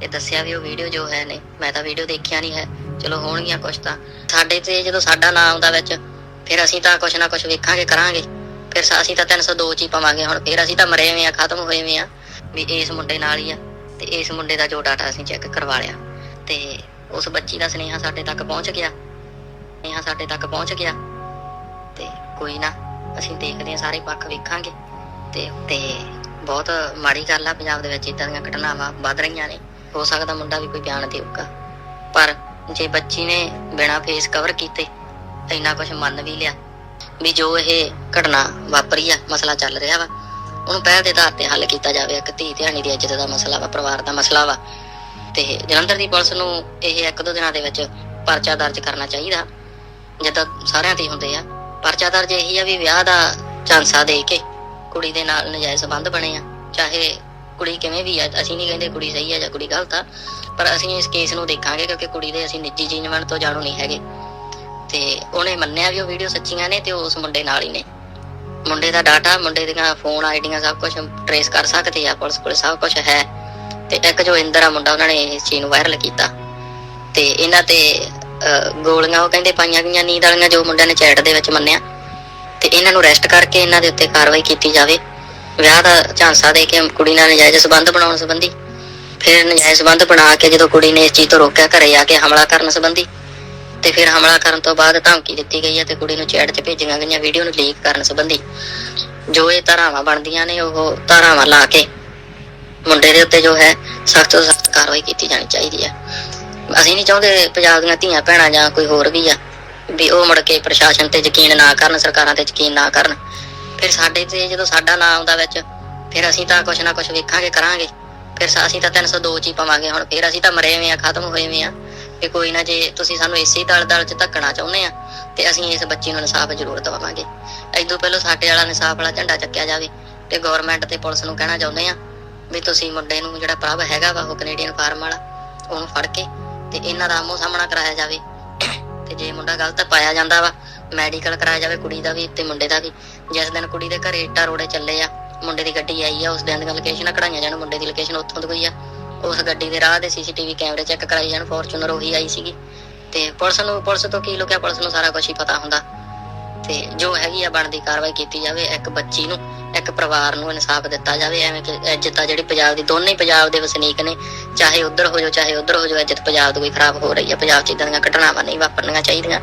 ਤੇ ਦੱਸਿਆ ਵੀ ਉਹ ਵੀਡੀਓ ਜੋ ਹੈ ਨੇ ਮੈਂ ਤਾਂ ਵੀਡੀਓ ਦੇਖਿਆ ਨਹੀਂ ਹੈ। ਚਲੋ ਹੋਣਗੀਆਂ ਕੁਛ ਤਾਂ। ਸਾਡੇ ਤੇ ਜਦੋਂ ਸਾਡਾ ਨਾਮ ਆਉਂਦਾ ਵਿੱਚ, ਫਿਰ ਅਸੀਂ ਤਾਂ ਕੁਛ ਨਾ ਕੁਛ ਵੇਖਾਂਗੇ, ਕਰਾਂਗੇ। ਫਿਰ ਅਸੀਂ ਤਾਂ 302 ਚ ਹੀ ਪਾਵਾਂਗੇ ਹੁਣ। ਫਿਰ ਅਸੀਂ ਤਾਂ ਮਰੇ ਹੋਏ ਆ ਖਤਮ ਹੋਏ ਹੋਏ ਆ ਵੀ ਇਸ ਮੁੰਡੇ ਨਾਲ ਹੀ ਆ। ਤੇ ਇਸ ਮੁੰਡੇ ਦਾ ਜੋ ਡਾਟਾ ਅਸੀਂ ਚੈੱਕ ਕਰਵਾ ਲਿਆ। ਤੇ ਉਸ ਬੱਚੀ ਦਾ ਸੁਨੇਹਾ ਸਾਡੇ ਤੱਕ ਪਹੁੰਚ ਗਿਆ। ਸੁਨੇਹਾ ਸਾਡੇ ਤੱਕ ਪਹੁੰਚ ਗਿਆ। ਤੇ ਕੋਈ ਨਾ, ਅਸੀਂ ਦੇਖਦੇ ਹਾਂ, ਸਾਰੇ ਪੱਖ ਵੇਖਾਂਗੇ। ਤੇ ਤੇ ਬਹੁਤ ਮਾੜੀ ਗੱਲ ਆ, ਪੰਜਾਬ ਦੇ ਵਿੱਚ ਇਦਾਂ ਦੀਆਂ ਘਟਨਾਵਾਂ ਵੱਧ ਰਹੀਆਂ ਨੇ। ਹੋ ਸਕਦਾ ਮੁੰਡਾ ਵੀ ਕੋਈ ਬਿਆਨ ਦੇਊਗਾ। ਪਰ ਜੇ ਬੱਚੀ ਨੇ ਬਿਨਾ ਫੇਸ ਕਵਰ ਕੀਤੇ ਇੰਨਾ ਕੁਝ ਮੰਨ ਵੀ ਲਿਆ ਵੀ ਜੋ ਇਹ ਘਟਨਾ ਵਾਪਰੀ ਆ, ਮਸਲਾ ਚੱਲ ਰਿਹਾ ਵਾ, ਉਹਨੂੰ ਪਹਿਲ ਦੇ ਆਧਾਰ ਤੇ ਹੱਲ ਕੀਤਾ ਜਾਵੇ, ਇੱਕ ਧੀ ਧਿਆਣੀ ਦੀ ਇੱਜ਼ਤ ਦਾ ਮਸਲਾ ਵਾ, ਪਰਿਵਾਰ ਦਾ ਮਸਲਾ ਵਾ। ਤੇ ਜਲੰਧਰ ਦੀ ਪੁਲਿਸ ਨੂੰ ਇਹ ਇੱਕ ਦੋ ਦਿਨਾਂ ਦੇ ਵਿੱਚ ਪਰਚਾ ਦਰਜ ਕਰਨਾ ਚਾਹੀਦਾ। ਜਿੱਦਾਂ ਸਾਰਿਆਂ ਤੇ ਹੁੰਦੇ ਆ, ਪਰਚਾ ਦਰਜ ਇਹੀ ਆ ਵੀ ਵਿਆਹ ਦਾ ਝਾਂਸਾ ਦੇ ਕੇ ਕੁੜੀ ਦੇ ਨਾਲ ਨਜਾਇਜ਼ ਸੰਬੰਧ ਬਣੇ ਆ, ਚਾਹੇ ਕੁੜੀ ਕਿਵੇਂ ਵੀ ਆ, ਅਸੀਂ ਨਹੀਂ ਕਹਿੰਦੇ ਕੁੜੀ ਸਹੀ ਆ ਜਾਂ ਕੁੜੀ ਗਲਤ ਆ, ਪਰ ਅਸੀਂ ਇਸ ਕੇਸ ਨੂੰ ਦੇਖਾਂਗੇ ਕਿਉਂਕਿ ਕੁੜੀ ਦੇ ਅਸੀਂ ਨਿੱਜੀ ਜੀਵਨ ਤੋਂ ਜਾਣੂ ਨਹੀਂ ਹੈਗੇ। ਤੇ ਉਹਨੇ ਮੰਨਿਆ ਵੀ ਉਹ ਵੀਡੀਓ ਸੱਚੀਆਂ ਨੇ ਤੇ ਉਸ ਮੁੰਡੇ ਨਾਲ ਹੀ ਨੇ। ਮੁੰਡੇ ਦਾ ਡਾਟਾ ਮੁੰਡੇ ਦੀਆਂ ਫੋਨ ਆਈਡੀਆਂ ਸਭ ਕੁਝ ਟਰੇਸ ਕਰ ਸਕਦੇ ਆ, ਪੁਲਿਸ ਕੋਲ ਸਭ ਕੁਝ ਹੈ। ਤੇ ਇੱਕ ਜੋ ਇੰਦਰ ਆ ਮੁੰਡਾ, ਉਹਨਾਂ ਨੇ ਇਸ ਚੀਜ਼ ਨੂੰ ਵਾਇਰਲ ਕੀਤਾ। ਤੇ ਇਹਨਾਂ ਤੇ ਗੋਲੀਆਂ, ਉਹ ਕਹਿੰਦੇ ਪਾਈਆਂ ਗਈਆਂ, ਨੀਂਦ ਵਾਲੀਆਂ ਜੋ ਮੁੰਡਿਆਂ ਨੇ ਚੈਟ ਦੇ ਵਿੱਚ ਮੰਨਿਆ। ਤੇ ਇਹਨਾਂ ਨੂੰ ਅਰੈਸਟ ਕਰਕੇ ਇਹਨਾਂ ਦੇ ਉੱਤੇ ਕਾਰਵਾਈ ਕੀਤੀ ਜਾਵੇ। ਵਿਆਹ ਦਾ ਝਾਂਸਾ ਦੇ ਕੇ ਕੁੜੀ ਨਾਲ ਨਜਾਇਜ਼ ਸਬੰਧ ਬਣਾਉਣ ਸੰਬੰਧੀ, ਫਿਰ ਨਜਾਇਜ਼ ਸਬੰਧ ਬਣਾ ਕੇ ਜਦੋਂ ਕੁੜੀ ਨੇ ਇਸ ਚੀਜ਼ ਤੋਂ ਰੋਕਿਆ, ਘਰੇ ਆ ਕੇ ਹਮਲਾ ਕਰਨ ਸੰਬੰਧੀ, ਤੇ ਫਿਰ ਹਮਲਾ ਕਰਨ ਤੋਂ ਬਾਅਦ ਧਮਕੀ ਦਿੱਤੀ ਗਈ ਹੈ ਤੇ ਕੁੜੀ ਨੂੰ ਚੈਟ 'ਚ ਭੇਜੀਆਂ ਗਈਆਂ, ਵੀਡੀਓ ਨੂੰ ਲੀਕ ਕਰਨ ਸੰਬੰਧੀ। ਜੋ ਇਹ ਧਾਰਾਵਾਂ ਬਣਦੀਆਂ ਨੇ, ਉਹ ਧਾਰਾਵਾਂ ਲਾ ਕੇ ਮੁੰਡੇ ਦੇ ਉੱਤੇ ਜੋ ਹੈ, ਸਖਤ ਤੋਂ ਸਖਤ ਕਾਰਵਾਈ ਕੀਤੀ ਜਾਣੀ ਚਾਹੀਦੀ ਹੈ। ਅਸੀਂ ਨਹੀਂ ਚਾਹੁੰਦੇ ਪੰਜਾਬ ਦੀਆਂ ਧੀਆਂ, ਭੈਣਾਂ ਜਾਂ ਕੋਈ ਹੋਰ ਵੀ ਆ, ਵੀ ਉਹ ਮੁੜ ਕੇ ਪ੍ਰਸ਼ਾਸਨ ਤੇ ਯਕੀਨ ਨਾ ਕਰਨ, ਸਰਕਾਰਾਂ ਤੇ ਯਕੀਨ ਨਾ ਕਰਨ। ਫਿਰ ਸਾਡੇ ਤੇ ਜਦੋਂ ਸਾਡਾ ਨਾਮ ਆਉਂਦਾ ਵਿੱਚ, ਫਿਰ ਅਸੀਂ ਤਾਂ ਕੁਛ ਨਾ ਕੁਛ ਵੇਖਾਂਗੇ, ਕਰਾਂਗੇ। ਫਿਰ ਅਸੀਂ ਤਾਂ 302 ਚ ਹੀ ਪਾਵਾਂਗੇ ਹੁਣ, ਫਿਰ ਅਸੀਂ ਤਾਂ ਮਰੇ ਹੋਏ ਆ ਖਤਮ ਹੋਏ ਹੋਏ ਆ ਵੀ ਕੋਈ ਨਾ ਜੇ ਤੁਸੀਂ ਸਾਨੂੰ ਇਸੇ ਦਲ ਚ ਧੱਕਣਾ ਚਾਹੁੰਦੇ ਆ, ਤੇ ਅਸੀਂ ਇਸ ਬੱਚੀ ਨੂੰ ਇਨਸਾਫ ਜ਼ਰੂਰ ਦਵਾਵਾਂਗੇ ਐਦੋਂ ਪਹਿਲਾਂ ਸਾਡੇ ਵਾਲਾ ਇਨਸਾਫ ਵਾਲਾ ਝੰਡਾ ਚੱਕਿਆ ਜਾਵੇ, ਤੇ ਗਵਰਨਮੈਂਟ ਤੇ ਪੁਲਿਸ ਨੂੰ ਕਹਿਣਾ ਚਾਹੁੰਦੇ ਆ ਵੀ ਤੁਸੀਂ ਮੁੰਡੇ ਨੂੰ ਜਿਹੜਾ ਪ੍ਰਭ ਹੈਗਾ ਵਾ, ਉਹ ਕੈਨੇਡੀਅਨ ਫਾਰਮ ਵਾਲਾ, ਉਹਨੂੰ ਫੜ ਕੇ ਤੇ ਇਹਨਾਂ ਦਾ ਆਮੋ ਸਾਹਮਣਾ ਕਰਾਇਆ ਜਾਵੇ। ਤੇ ਜੇ ਮੁੰਡਾ ਗਲਤ ਪਾਇਆ ਜਾਂਦਾ ਵਾ ਮੈਡੀਕਲ ਕਰਾਇਆ ਜਾਵੇ ਕੁੜੀ ਦਾ ਵੀ ਤੇ ਮੁੰਡੇ ਦਾ ਵੀ। ਜਿਸ ਦਿਨ ਕੁੜੀ ਦੇ ਘਰੇ ਇੱਟਾਂ ਰੋੜੇ ਚੱਲੇ ਆ, ਮੁੰਡੇ ਦੀ ਗੱਡੀ ਆਈ ਆ, ਉਸ ਦਿਨ ਦੀਆਂ ਲੋਕੇਸ਼ਨਾਂ ਕਢਾਈਆਂ ਜਾਣ, ਮੁੰਡੇ ਦੀ ਲੋਕੇਸ਼ਨ ਉੱਥੋਂ ਦੀ ਕੋਈ ਆ। ਉਸ ਗੱਡੀ ਦੇ ਰਾਹ ਦੇ ਸੀਸੀਟੀਵੀ ਕੈਮਰੇ ਚੈੱਕ ਕਰਾਈ ਜਾਣ ਫੋਰਚੂਨਰ ਉਹੀ ਆਈ ਸੀਗੀ। ਤੇ ਪੁਲਿਸ ਨੂੰ, ਪੁਲਿਸ ਤੋਂ ਕੀ ਲੁਕਿਆ, ਪੁਲਿਸ ਨੂੰ ਸਾਰਾ ਕੁਝ ਹੀ ਪਤਾ ਹੁੰਦਾ। ਤੇ ਜੋ ਹੈਗੀ ਆ, ਬਣਦੀ ਕਾਰਵਾਈ ਕੀਤੀ ਜਾਵੇ ਇੱਕ ਬੱਚੀ ਨੂੰ, ਇੱਕ ਪਰਿਵਾਰ ਨੂੰ ਇਨਸਾਫ ਦਿੱਤਾ ਜਾਵੇ। ਐਵੇਂ ਕਿ ਇੱਜ਼ਤ ਆ ਜਿਹੜੀ ਪੰਜਾਬ ਦੀ, ਦੋਨੇ ਪੰਜਾਬ ਦੇ ਵਸਨੀਕ ਨੇ। ਚਾਹੇ ਉਧਰ ਹੋ ਜਾਓ, ਚਾਹੇ ਉਧਰ ਹੋ ਜਾਓ, ਇੱਜ਼ਤ ਪੰਜਾਬ ਦੀ ਕੋਈ ਖਰਾਬ ਹੋ ਰਹੀ ਆ। ਪੰਜਾਬ 'ਚ ਇਦਾਂ ਦੀਆਂ ਘਟਨਾਵਾਂ ਨਹੀਂ ਵਾਪਰਨੀਆਂ ਚਾਹੀਦੀਆਂ।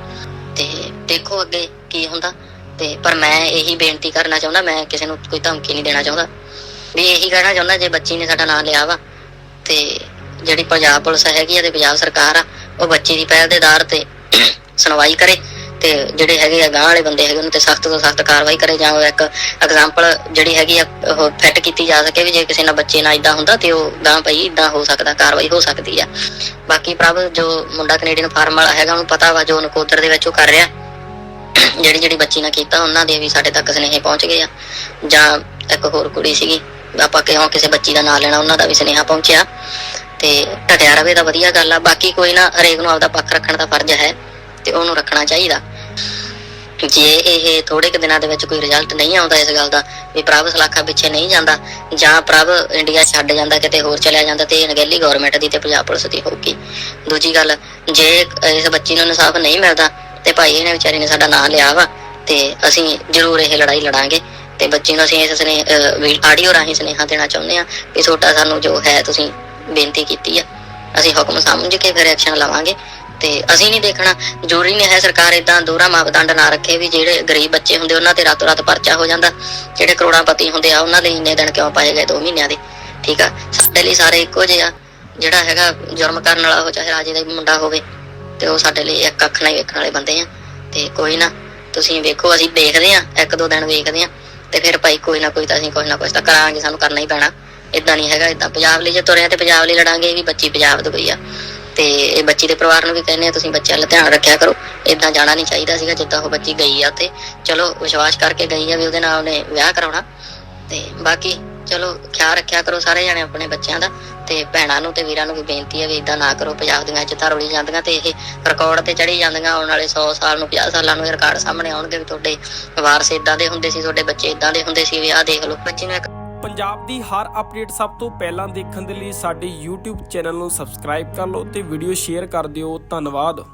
ਦੇਖੋ ਅੱਗੇ ਕੀ ਹੁੰਦਾ। ਤੇ ਪਰ ਮੈਂ ਇਹੀ ਬੇਨਤੀ ਕਰਨਾ ਚਾਹੁੰਦਾ, ਮੈਂ ਕਿਸੇ ਨੂੰ ਕੋਈ ਧਮਕੀ ਨਹੀਂ ਦੇਣਾ ਚਾਹੁੰਦਾ। ਵੀ ਇਹੀ ਕਹਿਣਾ ਚਾਹੁੰਦਾ, ਜੇ ਬੱਚੀ ਨੇ ਸਾਡਾ ਨਾਮ ਲਿਆ ਵਾ, ਤੇ ਜਿਹੜੀ ਪੰਜਾਬ ਪੁਲਿਸ ਹੈਗੀ ਆ ਤੇ ਪੰਜਾਬ ਸਰਕਾਰ ਆ, ਉਹ ਬੱਚੀ ਦੀ ਪਹਿਲ ਦੇ ਆਧਾਰ ਤੇ ਸੁਣਵਾਈ ਕਰੇ ਤੇ ਜਿਹੜੇ ਹੈਗੇ ਆ ਗਾਂ ਵਾਲੇ ਬੰਦੇ ਹੈਗੇ, ਉਹਨਾਂ ਤੇ ਸਖਤ ਤੋਂ ਸਖਤ ਕਾਰਵਾਈ ਕਰੇ ਜਾਂ ਉਹ ਇੱਕ ਐਗਜ਼ਾਮਪਲ ਜਿਹੜੀ ਹੈਗੀ ਆ, ਉਹ ਫਿੱਟ ਕੀਤੀ ਜਾ ਸਕੇ ਵੀ ਜੇ ਕਿਸੇ ਨਾਲ ਬੱਚੇ ਨਾਲ ਇਦਾਂ ਹੁੰਦਾ ਤੇ ਉਹ ਗਾਂ ਪਈ ਇਦਾਂ ਹੋ ਸਕਦਾ, ਕਾਰਵਾਈ ਹੋ ਸਕਦੀ ਆ। ਬਾਕੀ ਪ੍ਰਭ, ਜੋ ਮੁੰਡਾ ਕੈਨੇਡੀਅਨ ਫਾਰਮ ਵਾਲਾ ਹੈਗਾ, ਉਹਨੂੰ ਪਤਾ ਵਾ ਜੋ ਨਕੋਦਰ ਦੇ ਵਿੱਚ ਉਹ ਕਰ ਰਿਹਾ। ਜਿਹੜੀ ਜਿਹੜੀ ਬੱਚੀ ਨਾਲ ਕੀਤਾ, ਉਹਨਾਂ ਦੇ ਵੀ ਸਾਡੇ ਤੱਕ ਸੁਨੇਹੇ ਪਹੁੰਚ ਗਏ ਆ। ਜਾਂ ਇੱਕ ਹੋਰ ਕੁੜੀ ਸੀਗੀ, ਆਪਾਂ ਕਿਉਂ ਕਿਸੇ ਬੱਚੀ ਦਾ ਨਾਂ ਲੈਣਾ, ਉਹਨਾਂ ਦਾ ਵੀ ਸੁਨੇਹਾ ਪਹੁੰਚਿਆ। ਤੇ ਢਟਿਆ ਰਵੇ ਤਾਂ ਵਧੀਆ ਗੱਲ ਆ, ਬਾਕੀ ਕੋਈ ਨਾ, ਹਰੇਕ ਨੂੰ ਆਪਦਾ ਪੱਖ ਰੱਖਣ ਦਾ ਫਰਜ਼ ਹੈ, ਤੇ ਉਹਨੂੰ ਰੱਖਣਾ ਚਾਹੀਦਾ। ਜੇ ਇਹ ਥੋੜੇ ਕੁ ਦਿਨਾਂ ਦੇ ਵਿੱਚ ਕੋਈ ਰਿਜ਼ਲਟ ਨਹੀਂ ਆਉਂਦਾ ਇਸ ਗੱਲ ਦਾ, ਵੀ ਪ੍ਰਭ ਸਲਾਖਾ ਪਿੱਛੇ ਨਹੀਂ ਜਾਂਦਾ, ਜਾਂ ਪ੍ਰਭ ਇੰਡੀਆ ਛੱਡ ਜਾਂਦਾ, ਕਿਤੇ ਹੋਰ ਚਲਿਆ ਜਾਂਦਾ, ਤੇ ਇਹ ਨਗੇਲੀ ਗਵਰਨਮੈਂਟ ਦੀ ਤੇ ਪੰਜਾਬ ਪੁਲਿਸ ਦੀ ਹੋਊਗੀ। ਦੂਜੀ ਗੱਲ, ਜੇ ਇਸ ਬੱਚੀ ਨੂੰ ਇਨਸਾਫ ਨਹੀਂ ਮਿਲਦਾ ਤੇ ਭਾਈ ਇਹਨੇ ਵਿਚਾਰੇ ਨੇ ਸਾਡਾ ਨਾਂ ਲਿਆ ਵਾ ਤੇ ਅਸੀਂ ਜ਼ਰੂਰ ਇਹ ਲੜਾਈ ਲੜਾਂਗੇ ਤੇ ਬੱਚੇ ਨੂੰ ਅਸੀਂ ਇਸ ਸਨੇ ਆਡੀਓ ਰਾਹੀਂ ਸੁਨੇਹਾ ਦੇਣਾ ਚਾਹੁੰਦੇ ਆ ਵੀ ਤੁਹਾਡਾ ਸਾਨੂੰ ਜੋ ਹੈ ਤੁਸੀਂ ਬੇਨਤੀ ਕੀਤੀ ਆ। ਅਸੀਂ ਹੁਕਮ ਸਮਝ ਕੇ ਫਿਰ ਐਕਸ਼ਨ ਲਵਾਂਗੇ ਤੇ ਅਸੀਂ ਨਹੀਂ ਦੇਖਣਾ, ਜ਼ਰੂਰੀ ਨਹੀਂ ਹੈ ਸਰਕਾਰ ਇਦਾਂ ਦੋਹਰਾ ਮਾਪਦੰਡ ਨਾ ਰੱਖੇ ਵੀ ਜਿਹੜੇ ਗਰੀਬ ਬੱਚੇ ਹੁੰਦੇ ਉਹਨਾਂ ਤੇ ਰਾਤੋਂ ਰਾਤ ਪਰਚਾ ਹੋ ਜਾਂਦਾ, ਜਿਹੜੇ ਕਰੋੜਾਂਪਤੀ ਹੁੰਦੇ ਆ ਉਹਨਾਂ ਲਈ ਇੰਨੇ ਦਿਨ ਕਿਉਂ ਪਾਏ ਗਏ 2 ਮਹੀਨਿਆਂ ਦੇ? ਠੀਕ ਆ, ਸਾਡੇ ਲਈ ਸਾਰੇ ਇੱਕੋ ਜਿਹੇ ਆ, ਜਿਹੜਾ ਹੈਗਾ ਜੁਰਮ ਕਰਨ ਵਾਲਾ ਹੋ ਚਾਹੇ ਰਾਜੇ ਦਾ ਵੀ ਮੁੰਡਾ ਹੋਵੇ। ਤੇ ਉਹ ਸਾਡੇ ਲਈ ਇੱਕ ਅੱਖ ਨਾਲ ਹੀ ਵੇਖਣ ਵਾਲੇ ਬੰਦੇ ਆ। ਤੇ ਕੋਈ ਨਾ, ਤੁਸੀਂ ਵੇਖੋ, ਅਸੀਂ ਦੇਖਦੇ ਆ, ਇੱਕ ਦੋ ਦਿਨ ਵੇਖਦੇ ਆ। ਤੇ ਫਿਰ ਭਾਈ ਕੋਈ ਨਾ ਕੋਈ ਤਾਂ ਅਸੀਂ ਕੁਝ ਨਾ ਕੁਝ ਤਾਂ ਕਰਾਂਗੇ, ਸਾਨੂੰ ਕਰਨਾ ਹੀ ਪੈਣਾ। ਇਦਾਂ ਨਹੀਂ ਹੈਗਾ ਇਦਾਂ ਪੰਜਾਬ ਲਈ ਜੇ ਤੁਰਿਆ ਤੇ ਪੰਜਾਬ ਲਈ ਲੜਾਂਗੇ, ਇਹ ਵੀ ਬੱਚੀ ਪੰਜਾਬ ਦੀ ਗਈ ਆ। ਤੇ ਇਹ ਬੱਚੀ ਦੇ ਪਰਿਵਾਰ ਨੂੰ ਵੀ ਕਹਿੰਦੇ ਆ, ਤੁਸੀਂ ਬੱਚਿਆਂ ਦਾ ਧਿਆਨ ਰੱਖਿਆ ਕਰੋ। ਇਦਾਂ ਜਾਣਾ ਨਹੀਂ ਚਾਹੀਦਾ ਸੀਗਾ, ਜਿੱਦਾਂ ਉਹ ਬੱਚੀ ਗਈ ਆ ਤੇ ਚਲੋ, ਵਿਸ਼ਵਾਸ ਕਰਕੇ ਗਈ ਆ ਵੀ ਉਹਦੇ ਨਾਲ ਉਹਨੇ ਵਿਆਹ ਕਰਾਉਣਾ। ਤੇ ਬਾਕੀ ਚਲੋ ਖਿਆਲ ਰੱਖਿਆ ਕਰੋ ਸਾਰੇ ਜਣੇ ਆਪਣੇ ਬੱਚਿਆਂ ਦਾ ਤੇ ਭੈਣਾਂ ਨੂੰ ਤੇ ਵੀਰਾਂ ਨੂੰ ਵੀ ਬੇਨਤੀ ਹੈ ਵੀ ਇਦਾਂ ਨਾ ਕਰੋ ਪੰਜਾਬ ਦੀਆਂ ਇੱਜ਼ਤਾਂ ਰੋਲੀ ਜਾਂਦੀਆਂ ਤੇ ਇਹ ਰਿਕਾਰਡ ਤੇ ਚੜੀ ਜਾਂਦੀਆਂ, ਆਉਣ ਵਾਲੇ 100 ਸਾਲ ਨੂੰ 50 ਸਾਲਾਂ ਨੂੰ ਇਹ ਰਿਕਾਰਡ ਸਾਹਮਣੇ ਆਉਣਗੇ ਵੀ ਤੁਹਾਡੇ ਵਾਰਸ ਇਦਾਂ ਦੇ ਹੁੰਦੇ ਸੀ, ਤੁਹਾਡੇ ਬੱਚੇ ਇਦਾਂ ਦੇ ਹੁੰਦੇ ਸੀ, ਵੀ ਆਹ ਦੇਖ ਲਓ। ਬੱਚੀ ਨੂੰ ਇੱਕ ਪੰਜਾਬ ਦੀ ਹਰ ਅਪਡੇਟ ਸਭ ਤੋਂ ਪਹਿਲਾਂ ਦੇਖਣ ਦੇ ਲਈ ਸਾਡੇ YouTube ਚੈਨਲ ਨੂੰ ਸਬਸਕ੍ਰਾਈਬ ਕਰ ਲਓ ਤੇ ਵੀਡੀਓ ਸ਼ੇਅਰ ਕਰ ਦਿਓ। ਧੰਨਵਾਦ।